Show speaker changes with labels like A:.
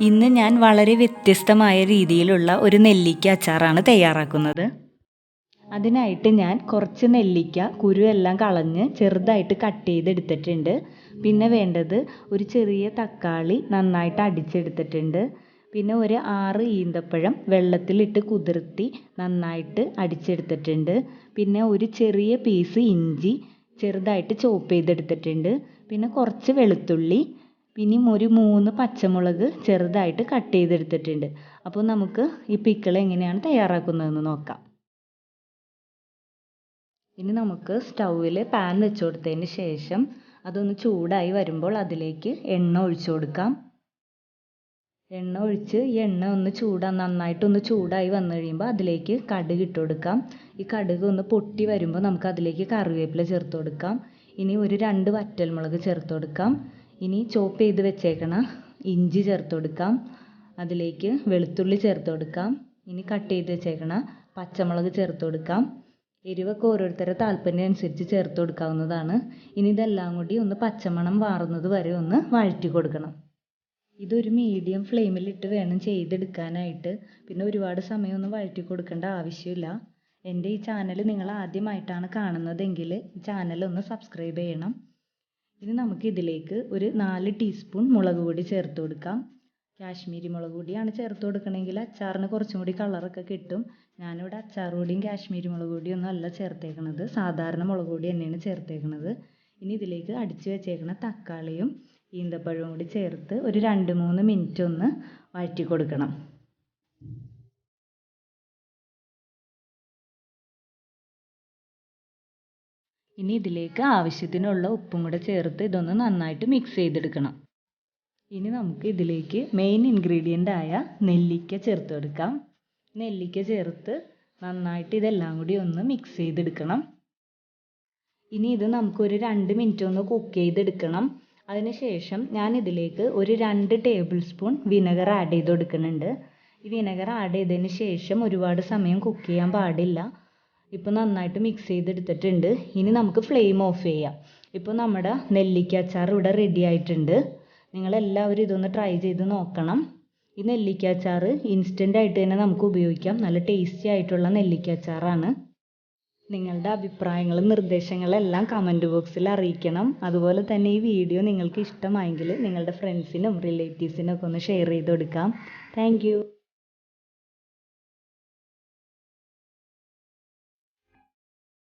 A: ഇന്ന് ഞാൻ വളരെ വ്യത്യസ്തമായ രീതിയിലുള്ള ഒരു നെല്ലിക്ക അച്ചാറാണ് തയ്യാറാക്കുന്നത്. അതിനായിട്ട് ഞാൻ കുറച്ച് നെല്ലിക്ക കുരു എല്ലാം കളഞ്ഞ് ചെറുതായിട്ട് കട്ട് ചെയ്തെടുത്തിട്ടുണ്ട്. പിന്നെ വേണ്ടത് ഒരു ചെറിയ തക്കാളി നന്നായിട്ട് അടിച്ചെടുത്തിട്ടുണ്ട്. പിന്നെ ഒരു ആറ് ഈന്തപ്പഴം വെള്ളത്തിലിട്ട് കുതിർത്തി നന്നായിട്ട് അടിച്ചെടുത്തിട്ടുണ്ട്. പിന്നെ ഒരു ചെറിയ പീസ് ഇഞ്ചി ചെറുതായിട്ട് ചോപ്പ് ചെയ്തെടുത്തിട്ടുണ്ട്. പിന്നെ കുറച്ച് വെളുത്തുള്ളി പിന്നെ ഒരു മൂന്ന് പച്ചമുളക് ചെറുതായിട്ട് കട്ട് ചെയ്തെടുത്തിട്ടുണ്ട്. അപ്പോൾ നമുക്ക് ഈ പിക്കിൾ എങ്ങനെയാണ് തയ്യാറാക്കുന്നതെന്ന് നോക്കാം. ഇനി നമുക്ക് സ്റ്റൗവിൽ പാൻ വെച്ച് കൊടുത്തതിന് ശേഷം അതൊന്ന് ചൂടായി വരുമ്പോൾ അതിലേക്ക് എണ്ണ ഒഴിച്ചു കൊടുക്കാം. എണ്ണ ഒഴിച്ച് ഈ എണ്ണ ഒന്ന് ചൂടാ നന്നായിട്ടൊന്ന് ചൂടായി വന്നു കഴിയുമ്പോൾ അതിലേക്ക് കടുക് ഇട്ട് കൊടുക്കാം. ഈ കടുക് ഒന്ന് പൊട്ടി വരുമ്പോൾ നമുക്ക് അതിലേക്ക് കറിവേപ്പില ചേർത്ത് കൊടുക്കാം. ഇനി ഒരു രണ്ട് വറ്റൽമുളക് ചേർത്ത് കൊടുക്കാം. ഇനി ചോപ്പ് ചെയ്ത് വെച്ചേക്കണ ഇഞ്ചി ചേർത്ത് കൊടുക്കാം. അതിലേക്ക് വെളുത്തുള്ളി ചേർത്ത് കൊടുക്കാം. ഇനി കട്ട് ചെയ്ത് വെച്ചേക്കണ പച്ചമുളക് ചേർത്ത് കൊടുക്കാം. എരിവൊക്കെ ഓരോരുത്തരുടെ താല്പര്യം അനുസരിച്ച് ചേർത്ത് കൊടുക്കാവുന്നതാണ്. ഇനി ഇതെല്ലാം കൂടി ഒന്ന് പച്ചമണം വാറുന്നത് വരെ ഒന്ന് വഴറ്റി കൊടുക്കണം. ഇതൊരു മീഡിയം ഫ്ലെയിമിലിട്ട് വേണം ചെയ്തെടുക്കാനായിട്ട്. പിന്നെ ഒരുപാട് സമയമൊന്നും വഴറ്റി കൊടുക്കേണ്ട ആവശ്യമില്ല. എന്റെ ഈ ചാനൽ നിങ്ങൾ ആദ്യമായിട്ടാണ് കാണുന്നതെങ്കിൽ ചാനൽ ഒന്ന് സബ്സ്ക്രൈബ് ചെയ്യണം. ഇനി നമുക്ക് ഇതിലേക്ക് ഒരു നാല് ടീസ്പൂൺ മുളക് പൊടി ചേർത്ത് കൊടുക്കാം. കാശ്മീരി മുളക് പൊടിയാണ് ചേർത്ത് കൊടുക്കണമെങ്കിൽ അച്ചാറിന് കുറച്ചും കൂടി കളറൊക്കെ കിട്ടും. ഞാനിവിടെ അച്ചാർ പൊടിയും കാശ്മീരി മുളക് പൊടിയും ഒന്നും അല്ല ചേർത്തേക്കണത്. സാധാരണ മുളക് പൊടി തന്നെയാണ് ചേർത്തേക്കണത്. ഇനി ഇതിലേക്ക് അടിച്ചു വെച്ചേക്കണ തക്കാളിയും ഈന്തപ്പഴവും കൂടി ചേർത്ത് ഒരു രണ്ട് മൂന്ന് മിനിറ്റ് ഒന്ന് വഴറ്റി കൊടുക്കണം. ഇനി ഇതിലേക്ക് ആവശ്യത്തിനുള്ള ഉപ്പും കൂടെ ചേർത്ത് ഇതൊന്ന് നന്നായിട്ട് മിക്സ് ചെയ്തെടുക്കണം. ഇനി നമുക്ക് ഇതിലേക്ക് മെയിൻ ഇൻഗ്രീഡിയന്റ് ആയ നെല്ലിക്ക ചേർത്ത് കൊടുക്കാം. നെല്ലിക്ക ചേർത്ത് നന്നായിട്ട് ഇതെല്ലാം കൂടി ഒന്ന് മിക്സ് ചെയ്തെടുക്കണം. ഇനി ഇത് നമുക്കൊരു രണ്ട് മിനിറ്റ് ഒന്ന് കുക്ക് ചെയ്തെടുക്കണം. അതിനുശേഷം ഞാൻ ഇതിലേക്ക് ഒരു രണ്ട് ടേബിൾ സ്പൂൺ വിനെഗർ ആഡ് ചെയ്ത് കൊടുക്കുന്നുണ്ട്. ഈ വിനെഗർ ആഡ് ചെയ്തതിന് ശേഷം ഒരുപാട് സമയം കുക്ക് ചെയ്യാൻ പാടില്ല. ഇപ്പോൾ നന്നായിട്ട് മിക്സ് ചെയ്തെടുത്തിട്ടുണ്ട്. ഇനി നമുക്ക് ഫ്ലെയിം ഓഫ് ചെയ്യാം. ഇപ്പോൾ നമ്മുടെ നെല്ലിക്ക അച്ചാർ ഇവിടെ റെഡി ആയിട്ടുണ്ട്. നിങ്ങളെല്ലാവരും ഇതൊന്ന് ട്രൈ ചെയ്ത് നോക്കണം. ഈ നെല്ലിക്ക അച്ചാർ ഇൻസ്റ്റന്റ് ആയിട്ട് തന്നെ നമുക്ക് ഉപയോഗിക്കാം. നല്ല ടേസ്റ്റി ആയിട്ടുള്ള നെല്ലിക്ക അച്ചാറാണ്. നിങ്ങളുടെ അഭിപ്രായങ്ങളും നിർദ്ദേശങ്ങളും എല്ലാം കമന്റ് ബോക്സിൽ അറിയിക്കണം. അതുപോലെ തന്നെ ഈ വീഡിയോ നിങ്ങൾക്ക് ഇഷ്ടമായെങ്കിൽ നിങ്ങളുടെ ഫ്രണ്ട്സിനും റിലേറ്റീവ്സിനും ഒക്കെ ഒന്ന് ഷെയർ ചെയ്ത് കൊടുക്കാം. താങ്ക്